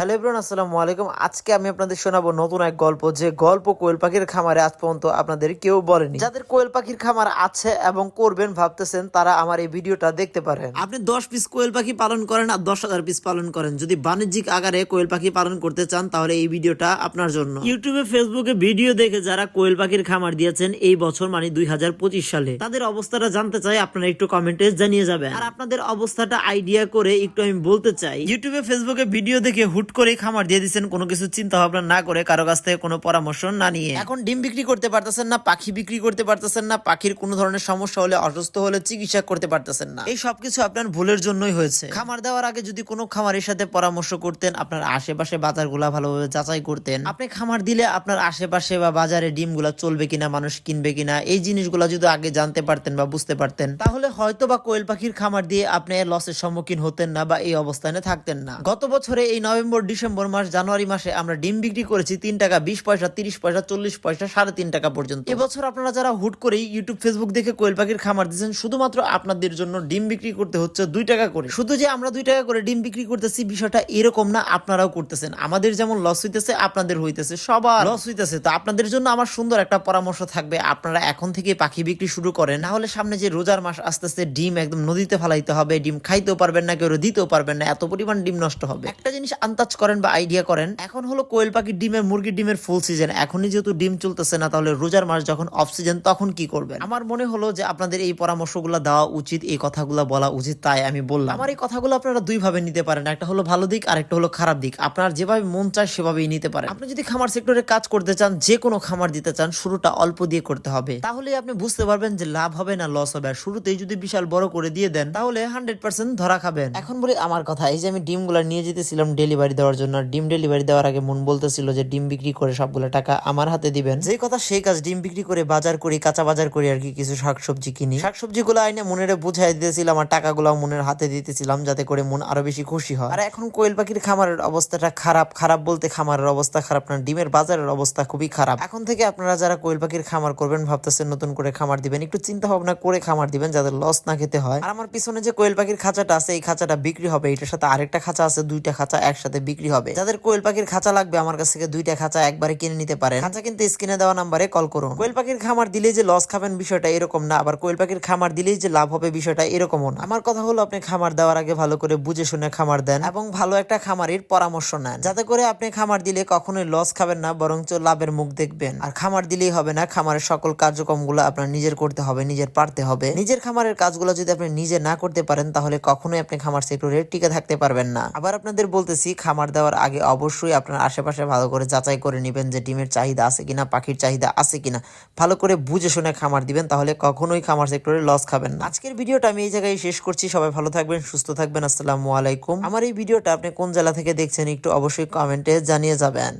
Hello everyone, আসসালামু আলাইকুম। আজকে আমি আপনাদের শোনাবো নতুন এক গল্প, যে গল্প কোয়েল পাখির খামারে আজ পর্যন্ত আপনাদের কেউ বলেনি। যাদের কোয়েল পাখির খামার আছে এবং করবেন ভাবতেছেন, তারা আমার এই ভিডিওটা দেখতে পারেন। আপনি দশ পিস কোয়েল পাখি পালন করেন আর দশ হাজার পিস পালন করেন। যদি বাণিজ্যিক আকারে কোয়েল পাখি পালন করতে চান, তাহলে এই ভিডিওটা আপনার জন্য। ইউটিউবে, ফেসবুকে ভিডিও দেখে যারা কোয়েল পাখির খামার দিয়েছেন, এই বছর মানে দুই হাজার পঁচিশ সালে, তাদের অবস্থাটা জানতে চাই, আপনারা একটু কমেন্টে জানিয়ে যাবেন। আর আপনাদের অবস্থাটা আইডিয়া করে একটু আমি বলতে চাই, ইউটিউবে, ফেসবুকে ভিডিও দেখে হুট করে খামার দিয়ে দিচ্ছেন কোনো কিছু চিন্তা ভাবনা না করে কারও কাছ থেকে কোনো পরামর্শ না নিয়ে। এখন ডিম বিক্রি করতে পারতেছেন না পাখি বিক্রি করতে পারতেছেন না পাখির কোনো ধরনের সমস্যা হলে অসুস্থ হলে চিকিৎসা করতে পারতেছেন না। এই সবকিছু আপনার ভুলের জন্যই হয়েছে। খামার দেওয়ার আগে যদি কোনো খামারের সাথে পরামর্শ করতেন আপনার আশেপাশে বাজারগুলা ভালোভাবে যাচাই করতেন। আপনি খামার দিলে আপনার আশেপাশে বা বাজারে ডিমগুলা চলবে কিনা মানুষ কিনবে কিনা এই জিনিসগুলো যদি আগে জানতে পারতেন বা বুঝতে পারতেন তাহলে হয়তো বা কোয়েল পাখির খামার দিয়ে আপনি লসের সম্মুখীন হতেন না বা এই অবস্থানে থাকতেন না। গত বছরে এই নভেম্বর ডিসেম্বর মাস, জানুয়ারি মাসে আমরা ডিম বিক্রি করেছি তিন টাকা বিশ পয়সা, তিরিশ পয়সা, চল্লিশ পয়সা, সাড়ে তিন টাকা পর্যন্ত। এবছর আপনারা যারা হুট করেই ইউটিউব ফেসবুক দেখে কোয়েল পাখির খামার দিচ্ছেন, শুধুমাত্র আপনাদের জন্য ডিম বিক্রি করতে হচ্ছে দুই টাকা করে। শুধু যে আমরা দুই টাকা করে ডিম বিক্রি করতেছি, বিষয়টা এরকম না, আপনারাও করতেছেন। আমাদের যেমন লস হইতেছে, আপনাদের হইতেছে, সবার লস হইতেছে। তো আপনাদের জন্য আমার সুন্দর একটা পরামর্শ থাকবে, আপনারা এখন থেকে পাখি বিক্রি শুরু করেন। না হলে সামনে যে রোজার মাস আস্তে আস্তে ডিম একদম নদীতে ফেলাইতে হবে, ডিম খাইতেও পারবেন না, কেউ দিতেও পারবেন না, এত পরিমাণ ডিম নষ্ট হবে। একটা জিনিস আন্দাজ করেন বা আইডিয়া করেন, এখন হলো কোয়েল পাখির ডিমের, মুরগির ডিমের ফুল সিজন এখনই যেহেতু ডিম চলতেছে না, তাহলে রোজার মাস যখন অফ সিজন তখন কি করবেন? আমার মনে হলো যে আপনাদের এই পরামর্শগুলো দেওয়া উচিত, এই কথাগুলো বলা উচিত, তাই আমি বললাম। আমার এই কথাগুলো আপনারা দুই ভাবে নিতে পারেন, একটা হলো ভালো দিক আর একটা হলো খারাপ দিক। আপনার যেভাবে মন চায়, সেভাবেই নিতে পারেন। আপনি যদি খামার সেক্টরে কাজ করতে চান, যে কোনো খামার দিতে চান, শুরুটা অল্প দিয়ে করতে হবে। তাহলে আপনি বুঝতে পারবেন যে লাভ হবে না লস হবে। আর শুরুতেই যদি বিশাল বড় করে দিয়ে দেন, তাহলে হান্ড্রেড পার্সেন্ট ধরা খাবেন। এখন বলি আমার কথা, এই যে আমি ডিমগুলা নিয়ে যেতেছিলাম ডেলিভারি দেওয়ার জন্য, ডিম ডেলিভারি দেওয়ার আগে মন বলতেছিল যে ডিম বিক্রি করে সবগুলো টাকা আমার হাতে দিবেন। যে কথা সেই কাজ, ডিম বিক্রি করে বাজার করি, কাঁচা বাজার করি আর কি, কিছু শাকসবজি কিনি। শাকসবজি গুলো আইনে মনের বুঝাই দিতেছিলাম আর টাকাগুলো মনের হাতে দিতেছিলাম যাতে করে মন আরও বেশি খুশি হয়। আর এখন কোয়েল পাখির খামারের অবস্থাটা খারাপ। খারাপ বলতে খামারের অবস্থা খারাপ না, ডিমের বাজারের অবস্থা খুবই খারাপ। এখন থেকে আপনারা যারা কোয়েল পাখির খামার করবেন, ভাবতেছেন নতুন করে খামার দিবেন, একটু চিন্তা ভাবনা করে খামার দিবেন যাদের লস না খেতে হয়। আর আমার পিছনে যে কোয়েল পাখির খাঁচাটা আছে, এই খাঁচাটা বিক্রি হবে, এটার সাথে আরেকটা খাঁচা আছে, দুইটা খাঁচা একসাথে বিক্রি হবে। যাদের কোয়েল পাখির খাঁচা লাগবে, আমার কাছ থেকে দুইটা খাঁচা একবারে কিনে নিতে পারেন। খাঁচা কিন্তু স্ক্রিনে দেওয়া নাম্বারে কল করুন। কোয়েল পাখির খামার দিলেই যে লস খাবেন বিষয়টা এরকম না, আবার কোয়েল পাখির খামার দিলেই যে লাভ হবে বিষয়টা এরকমও না। আমার কথা হলো আপনি খামার দেওয়ার আগে ভালো করে বুঝে শুনে খামার দেন এবং ভালো একটা খামারির পরামর্শ নেন। যাতে করে আপনি খামার দিলে কখনোই লস খাবেন না, বরঞ্চ লাভের মুখ দেখবেন। আর খামার দিলেই হবে না, খামারের সকল কার্যক্রমগুলো আপনার নিজের করতে হবে, নিজের পারতে হবে। নিজের খামারের কাজগুলো যদি আপনি নিজে না করতে পারেন, তাহলে কখনোই আপনি খামার সেক্টরে টিকে থাকতে পারবেন না। আবার আপনাদের বলতেছি খামার দেওয়ার আগে অবশ্যই আপনার আশেপাশে ভালো করে যাচাই করে নেবেন যে ডিমের চাহিদা আছে কিনা, পাখির চাহিদা আছে কিনা। ভালো করে বুঝে শুনে খামার দিবেন, তাহলে কখনোই খামার সেক্টরে লস খাবেন না। আজকের ভিডিওটা আমি এই জায়গায় শেষ করছি, সবাই ভালো থাকবেন, সুস্থ থাকবেন, আসসালামু আলাইকুম। আমার এই ভিডিওটা আপনি কোন জেলা থেকে দেখছেন একটু অবশ্যই কমেন্টে জানিয়ে যাবেন।